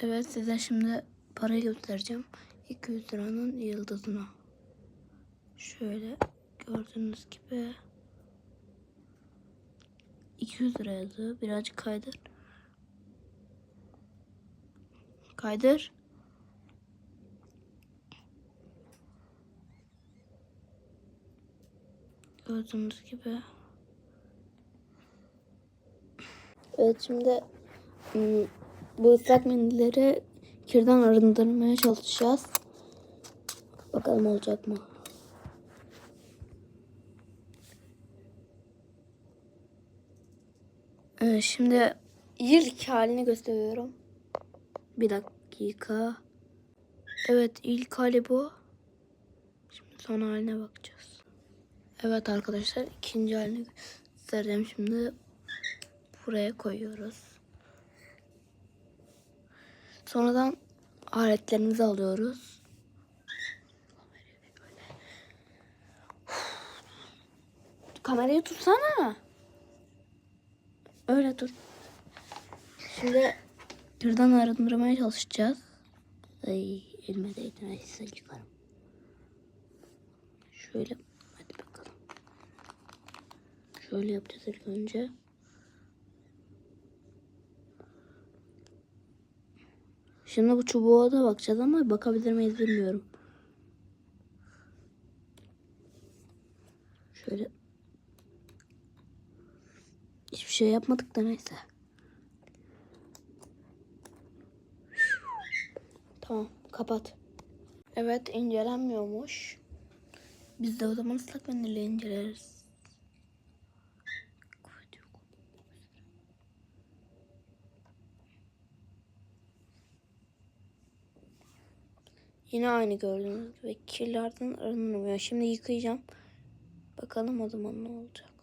Evet size şimdi parayı göstereceğim. 200 liranın yıldızını. Şöyle gördüğünüz gibi 200 lira yazıyor. Birazcık kaydır. Kaydır. Gördüğünüz gibi. Evet şimdi ım, bu ıslak mendilleri kirden arındırmaya çalışacağız. Bakalım olacak mı? Şimdi ilk halini gösteriyorum. Bir dakika. Evet ilk hali bu. Şimdi son haline bakacağız. Evet arkadaşlar ikinci halini göstereceğim şimdi. Buraya koyuyoruz. Sonradan aletlerimizi alıyoruz. Kamerayı tutsana. Öyle dur. Şimdi birden arındırmaya çalışacağız. Ay elime değdi. Neyse çıkarım. Şöyle hadi bakalım. Şöyle yapacağız ilk önce. Şimdi bu çubuğa da bakacağız ama bakabilir miyiz bilmiyorum. Şöyle. Hiçbir şey yapmadık da neyse. Tamam kapat. Evet incelenmiyormuş. Biz de o zaman ıslak mendille inceleriz. Yine aynı gördüğünüz gibi kirlerden arınmıyor. Şimdi yıkayacağım. Bakalım o zaman ne olacak.